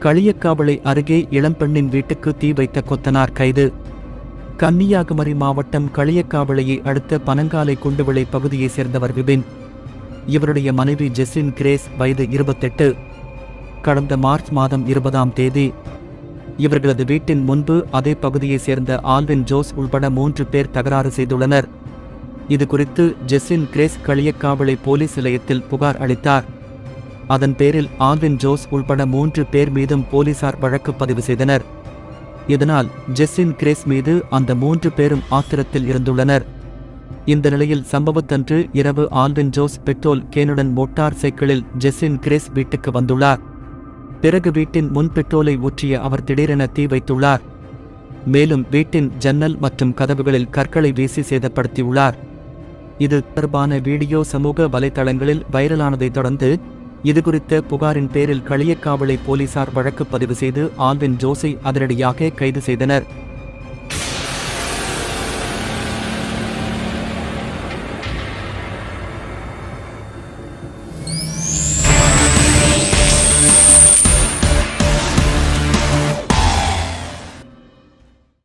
களியக்காவளை அருகே இளம்பெண்ணின் வீட்டுக்கு தீ வைத்த கொத்தனார் கைது. கன்னியாகுமரி மாவட்டம் களியக்காவளையை அடுத்த பனங்காலை குண்டுவிளை பகுதியைச் சேர்ந்தவர் விபின். இவருடைய மனைவி ஜெஸ்லின் கிரேஸ் வயது இருபத்தெட்டு. கடந்த மார்ச் மாதம் இருபதாம் தேதி இவர்களது வீட்டின் முன்பு அதே பகுதியைச் சேர்ந்த ஆல்வின் ஜோஸ் உள்பட மூன்று பேர் தகராறு செய்துள்ளனர். இது குறித்து ஜெஸ்லின் கிரேஸ் களியக்காவளை போலீஸ் நிலையத்தில் புகார் அளித்தார். அதன் பேரில் ஆல்வின் ஜோஸ் உள்பட மூன்று பேர் மீதும் போலீசார் வழக்கு பதிவு செய்தனர். இதனால் ஜெஸ்ஸின் கிரேஸ் மீது அந்த மூன்று பேரும் ஆத்திரத்தில் இருந்துள்ளனர். இந்த நிலையில் சம்பவத்தன்று இரவு ஆல்வின் ஜோஸ் பெட்ரோல் கேனுடன் மோட்டார் சைக்கிளில் ஜெஸ்ஸின் கிரேஸ் வீட்டுக்கு வந்துள்ளார். பிறகு வீட்டின் முன் பெட்ரோலை ஊற்றிய அவர் திடீரென தீ வைத்துள்ளார். மேலும் வீட்டின் ஜன்னல் மற்றும் கதவுகளில் கற்களை வீசி சேதப்படுத்தியுள்ளார். இது தொடர்பான வீடியோ சமூக வலைதளங்களில் வைரலானதைத் தொடர்ந்து இதுகுறித்த புகாரின் பேரில் களியக்காவலை போலீசார் வழக்கு பதிவு செய்து ஆல்வின் ஜோஸை அதிரடியாக கைது செய்தனர்.